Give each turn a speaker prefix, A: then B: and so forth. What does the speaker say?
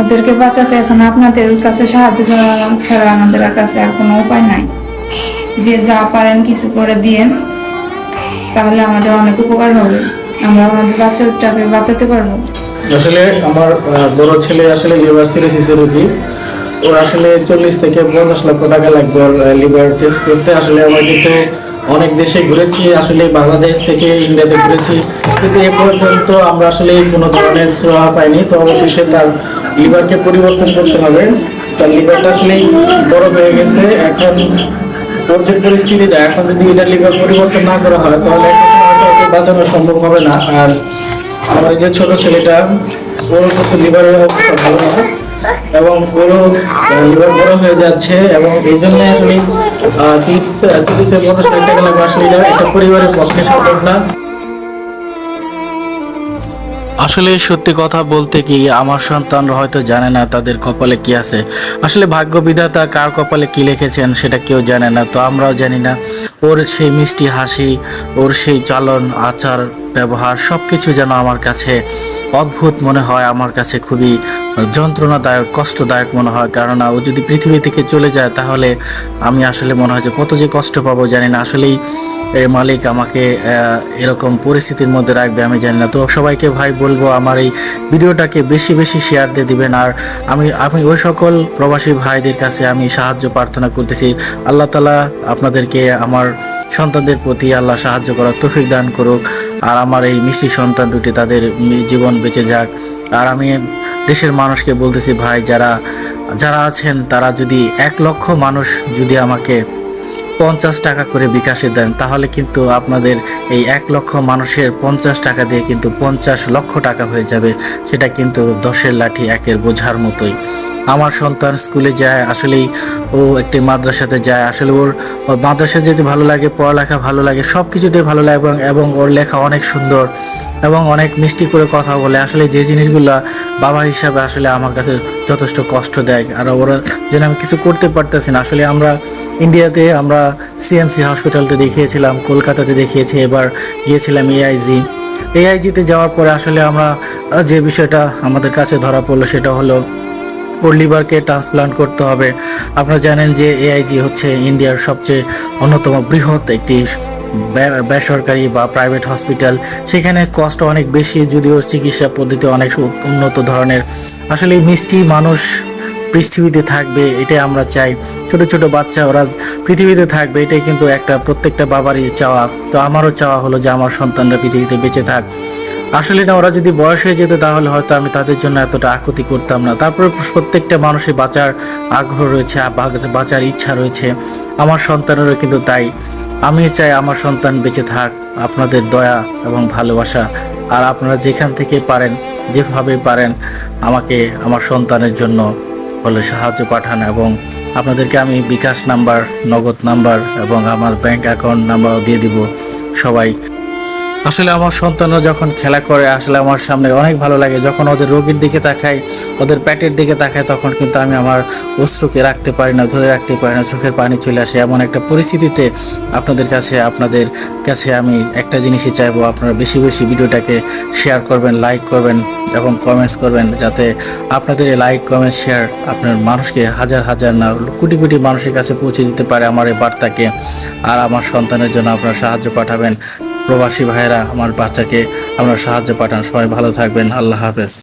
A: ওদেরকে বাঁচাতে এখন আপনাদের কাছে সাহায্য ছাড়া আমাদের কাছে আর কোনো উপায় নাই। যে যা পারেন কিছু করে দিয়েন, তাহলে আমাদের অনেক উপকার হবে। আমরা আমাদের বাচ্চাটাকে বাঁচাতে পারব।
B: আসলে আমার বড় ছেলে আসলে লিভার সিরোসিসের রোগী ওর আসলে চল্লিশ থেকে পঞ্চাশ লক্ষ টাকা লাগবে ওর লিভার চেঞ্জ করতে। আসলে আমরা কিন্তু অনেক দেশে ঘুরেছি, আসলে বাংলাদেশ থেকে ইন্ডিয়াতে ঘুরেছি। কিন্তু এ পর্যন্ত আমরা আসলে কোনো ধরনের সেবা পাইনি। তো অবশেষে তার লিভারকে পরিবর্তন করতে হবে। তার লিভারটা আসলে বড় হয়ে গেছে। এখন ওর পরিস্থিতিটা এখন যদি এটা লিভার পরিবর্তন না করা হয়, তাহলে বাঁচানো সম্ভব হবে না। আর আমার যে ছোট ছেলেটা, ওর কিন্তু লিভারের অবস্থা ভালো না। এবং ওরও লিভার বড় হয়ে যাচ্ছে। এবং এই জন্য আসলে তিরিশ তিরিশে পঞ্চাশ টাকা লাগবে আসলে এটা পরিবারের পক্ষে সম্ভব না।
C: আসলে সত্যি কথা বলতে কি, আমার সন্তানরা হয়তো জানে না তাদের কপালে কি আছে। আসলে ভাগ্য বিধাতা কার কপালে কি লিখেছেন সেটা কেউ জানে না, তো আমরাও জানি না। ওর সেই মিষ্টি হাসি, ওর সেই চালন আচার ব্যবহার সব কিছু যেন আমার কাছে অদ্ভুত মনে হয়, আমার কাছে খুবই যন্ত্রণাদায়ক, কষ্টদায়ক মনে হয়। কারণ ও যদি পৃথিবী থেকে চলে যায়, তাহলে আমি আসলে মনে হয় যে কত যে কষ্ট পাবো, জানি না। আসলেই এ মালিক আমাকে এরকম পরিস্থিতির মধ্যে রাখবে, আমি জানি না। তো সবাইকে ভাই বলব, আমার এই ভিডিওটাকে বেশি বেশি শেয়ার দিয়ে দিবেন। আর আমি আমি ওই সকল প্রবাসী ভাইদের কাছে আমি সাহায্য প্রার্থনা করতেছি। আল্লাহ তালা আপনাদেরকে আমার সন্তানদের প্রতি আল্লাহ সাহায্য করার তৌফিক দান করুক। আর আমার এই মিষ্টি সন্তান দুটি তাদের জীবন বেঁচে যাক। আর আমি দেশের মানুষকে বলতেছি, ভাই, যারা যারা আছেন, তারা যদি এক লক্ষ মানুষ যদি আমাকে পঞ্চাশ টাকা করে বিকাশে দেন, তাহলে কিন্তু আপনাদের এই এক লক্ষ মানুষের পঞ্চাশ টাকা দিয়ে কিন্তু পঞ্চাশ লক্ষ টাকা হয়ে যাবে। সেটা কিন্তু দশের লাঠি একের বোঝার মতোই। আমার সন্তান স্কুলে যায়, আসলেই ও একটি মাদ্রাসাতে যায়, আসলে ওর মাদ্রাসা যেতে ভালো লাগে, পড়ালেখা ভালো লাগে সব কিছুতে ভালো লাগে এবং এবং ওর লেখা অনেক সুন্দর এবং অনেক মিষ্টি করে কথা বলে। আসলে যে জিনিসগুলো বাবা হিসাবে আসলে আমার কাছে যথেষ্ট কষ্ট দেয় আর ওরা যেন আমি কিছু করতে পারতেছি না। আসলে আমরা ইন্ডিয়াতে আমরা সিএমসি হসপিটালতে দেখিয়েছিলাম, কলকাতাতে দেখিয়েছি, এবার গিয়েছিলাম এআইজি এআইজিতে যাওয়ার পরে আসলে আমরা যে বিষয়টা আমাদের কাছে ধরা পড়ল সেটা হলো ওর লিভারকে ট্রান্সপ্লান্ট করতে হবে। আপনারা জানেন যে এআইজি হচ্ছে ইন্ডিয়ার সবচেয়ে অন্যতম বৃহৎ একটি বেসরকারি বা প্রাইভেট হসপিটাল। সেখানে কষ্ট অনেক বেশি, যদিও চিকিৎসা পদ্ধতি অনেক উন্নত ধরনের। আসলে মিষ্টি মানুষ পৃথিবীতে থাকবে, এটাই আমরা চাই। ছোট ছোট বাচ্চা ওরা পৃথিবীতে থাকবে, এটাই কিন্তু একটা প্রত্যেকটা বাবারই চাওয়া। তো আমারও চাওয়া হলো যে আমার সন্তানরা পৃথিবীতে বেঁচে থাক। আসলে না, ওরা যদি বয়স হয়ে যেত তাহলে হয়তো আমি তাদের জন্য এতটা আকুতি করতাম না। তারপরে প্রত্যেকটা মানুষের বাঁচার আগ্রহ রয়েছে বাঁচার ইচ্ছা রয়েছে। আমার সন্তানেরও কিন্তু তাই। আমি চাই আমার সন্তান বেঁচে থাক, আপনাদের দয়া এবং ভালোবাসা। আর আপনারা যেখান থেকে পারেন, যেভাবে পারেন, আমাকে, আমার সন্তানের জন্য বলে সাহায্য পাঠান এবং আপনাদেরকে আমি বিকাশ নাম্বার, নগদ নাম্বার এবং আমার ব্যাংক অ্যাকাউন্ট নাম্বারও দিয়ে দিব সবাই। আসলে আমার সন্তানরা যখন খেলা করে, আসলে আমার সামনে অনেক ভালো লাগে। যখন ওদের রোগীর দিকে তাকাই, ওদের প্যাটের দিকে তাকাই, তখন কিন্তু আমি আমার অশ্রুকে রাখতে পারি না, ধরে রাখতে পারি না, চোখের পানি চলে আসে। এমন একটা পরিস্থিতিতে আপনাদের কাছে আপনাদের কাছে আমি একটা জিনিসই চাইব, আপনারা বেশি বেশি ভিডিওটাকে শেয়ার করবেন লাইক করবেন এবং কমেন্টস করবেন, যাতে আপনাদের এই লাইক কমেন্ট শেয়ার আপনার মানুষকে হাজার হাজার না, কোটি কোটি মানুষের কাছে পৌঁছে দিতে পারে আমার এই বার্তাকে। আর আমার সন্তানের জন্য আপনারা সাহায্য পাঠাবেন। প্রবাসী ভাইয়েরা আমার বাচ্চাকে আপনার সাহায্য পাঠান। সবাই ভালো থাকবেন। আল্লাহ হাফেজ।